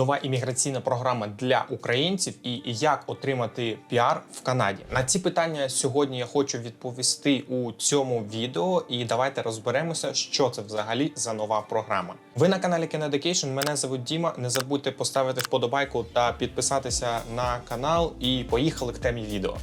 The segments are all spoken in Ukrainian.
нова імміграційна програма для українців і як отримати піар в Канаді? На ці питання сьогодні я хочу відповісти у цьому відео, і давайте розберемося, що це взагалі за нова програма. Ви на каналі Canadication, Мене звуть Діма. Не забудьте поставити вподобайку та підписатися на канал. І поїхали к темі відео.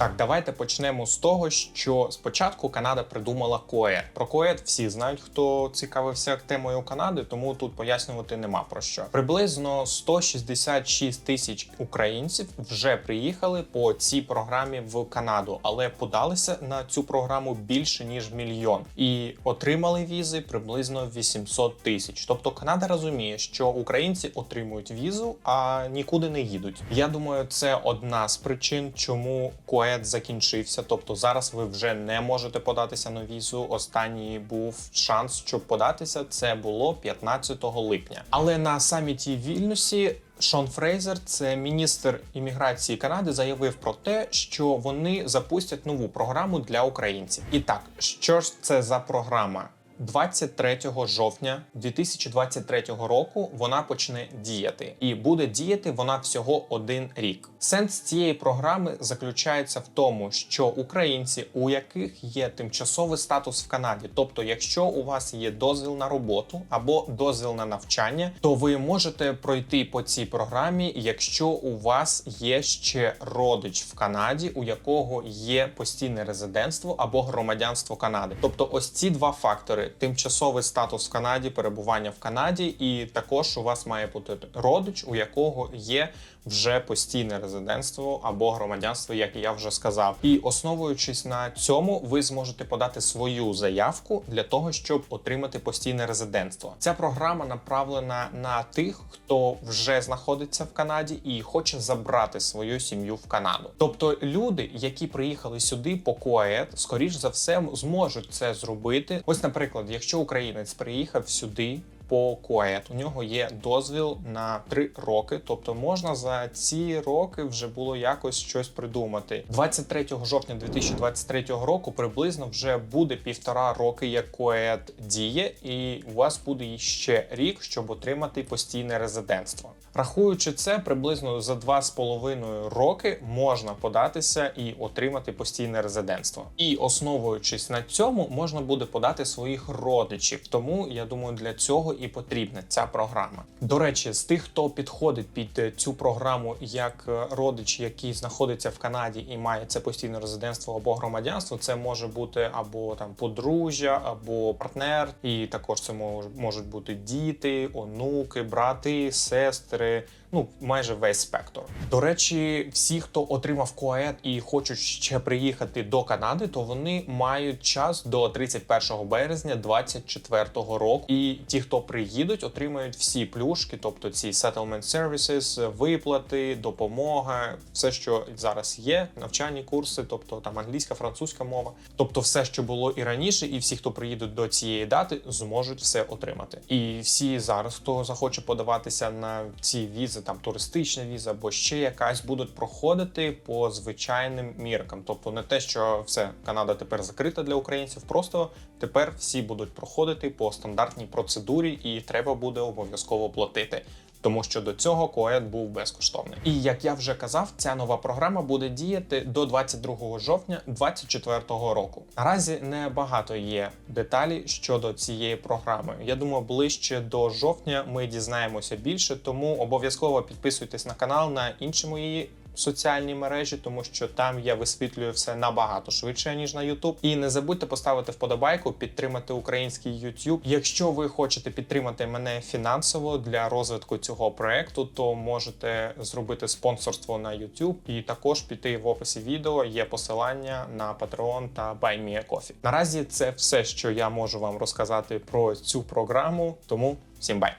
Так, давайте почнемо з того, що спочатку Канада придумала КОЕД. Про КОЕД всі знають, хто цікавився темою Канади, тому тут пояснювати нема про що. Приблизно 166 тисяч українців вже приїхали по цій програмі в Канаду, але подалися на цю програму більше ніж мільйон і отримали візи приблизно 800 тисяч. Тобто Канада розуміє, що українці отримують візу, а нікуди не їдуть. Я думаю, це одна з причин, чому КОЕД закінчився. Тобто зараз ви вже не можете податися на візу. Останній був шанс, щоб податися. Це було 15 липня. Але на саміті Вільнюсі. Шон Фрейзер, це міністр імміграції Канади, заявив про те, що вони запустять нову програму для українців. І так, що ж це за програма? 23 жовтня 2023 року вона почне діяти, і буде діяти вона всього один рік. Сенс цієї програми заключається в тому, що українці, у яких є тимчасовий статус в Канаді, тобто, якщо у вас є дозвіл на роботу або дозвіл на навчання, то ви можете пройти по цій програмі, якщо у вас є ще родич в Канаді, у якого є постійне резидентство або громадянство Канади. Тобто, ось ці два фактори: тимчасовий статус в Канаді, перебування в Канаді, і також у вас має бути родич, у якого є вже постійне резидентство або громадянство, як я вже сказав. І основуючись на цьому, ви зможете подати свою заявку для того, щоб отримати постійне резидентство. Ця програма направлена на тих, хто вже знаходиться в Канаді і хоче забрати свою сім'ю в Канаду. Тобто люди, які приїхали сюди по КОЕД, скоріш за все зможуть це зробити. Ось, наприклад, якщо українець приїхав сюди по КОЕД. У нього є дозвіл на три роки, тобто можна за ці роки вже було якось щось придумати. 23 жовтня 2023 року приблизно вже буде півтора роки, як КОЕД діє, і у вас буде ще рік, щоб отримати постійне резидентство. Рахуючи це, приблизно за два з половиною роки можна податися і отримати постійне резидентство. І основуючись на цьому, можна буде подати своїх родичів. Тому я думаю, для цього і потрібна ця програма. До речі, з тих, хто підходить під цю програму як родич, який знаходиться в Канаді і має це постійне резидентство або громадянство, це може бути або там подружжя, або партнер, і також це можуть бути діти, онуки, брати, сестри. Ну, майже весь спектр. До речі, всі, хто отримав КОЕД і хочуть ще приїхати до Канади, то вони мають час до 31 березня 2024 року. І ті, хто приїдуть, отримають всі плюшки, тобто ці settlement services, виплати, допомога, все, що зараз є, навчальні курси, тобто там англійська, французька мова, тобто все, що було і раніше, і всі, хто приїдуть до цієї дати, зможуть все отримати. І всі зараз, хто захоче подаватися на ці візи, там туристична віза або ще якась, будуть проходити по звичайним міркам. Тобто не те, що все Канада тепер закрита для українців, просто тепер всі будуть проходити по стандартній процедурі, і треба буде обов'язково платити. Тому що до цього КОЕД був безкоштовний. І як я вже казав, ця нова програма буде діяти до 22 жовтня 2024 року. Наразі небагато є деталі щодо цієї програми. Я думаю, ближче до жовтня ми дізнаємося більше, тому обов'язково підписуйтесь на канал на інші мої соціальні мережі, тому що там я висвітлюю все набагато швидше ніж на YouTube. І не забудьте поставити вподобайку, підтримати український YouTube. Якщо ви хочете підтримати мене фінансово для розвитку цього проекту, то можете зробити спонсорство на YouTube і також піти в описі відео. Є посилання на Patreon та BuyMeACoffee. Наразі це все, що я можу вам розказати про цю програму. Тому всім бай!